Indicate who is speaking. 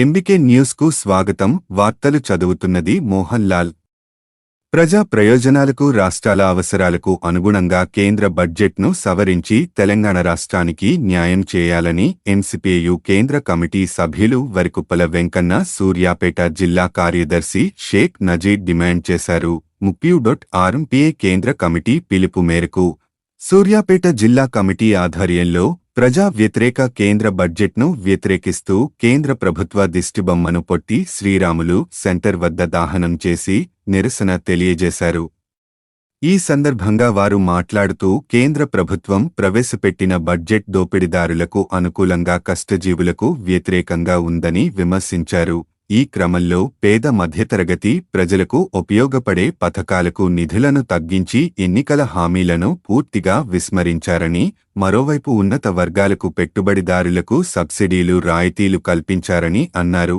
Speaker 1: MBK న్యూస్కు స్వాగతం. వార్తలు చదువుతున్నది మోహన్ లాల్. ప్రజా ప్రయోజనాలకు రాష్ట్రాల అవసరాలకు అనుగుణంగా కేంద్ర బడ్జెట్ను సవరించి తెలంగాణ రాష్ట్రానికి న్యాయం చేయాలని ఎంసిపియు కేంద్ర కమిటీ సభ్యులు వరికుప్పల వెంకన్న సూర్యాపేట జిల్లా కార్యదర్శి షేక్ నజీద్ డిమాండ్ చేశారు. ముప్యూ డొట్ ఆర్ఎంపీఏ కేంద్ర కమిటీ పిలుపు మేరకు సూర్యాపేట జిల్లా కమిటీ ఆధ్వర్యంలో ప్రజా వ్యతిరేక కేంద్ర బడ్జెట్ను వ్యతిరేకిస్తూ కేంద్ర ప్రభుత్వ దిష్టిబొమ్మను పొట్టి శ్రీరాములు సెంటర్ వద్ద దాహనం చేసి నిరసన తెలియజేశారు. ఈ సందర్భంగా వారు మాట్లాడుతూ కేంద్ర ప్రభుత్వం ప్రవేశపెట్టిన బడ్జెట్ దోపిడీదారులకు అనుకూలంగా కష్టజీవులకు వ్యతిరేకంగా ఉందని విమర్శించారు. ఈ క్రమంలో పేద మధ్యతరగతి ప్రజలకు ఉపయోగపడే పథకాలకు నిధులను తగ్గించి ఎన్నికల హామీలను పూర్తిగా విస్మరించారని మరోవైపు ఉన్నత వర్గాలకు పెట్టుబడిదారులకు సబ్సిడీలు రాయితీలు కల్పించారని అన్నారు.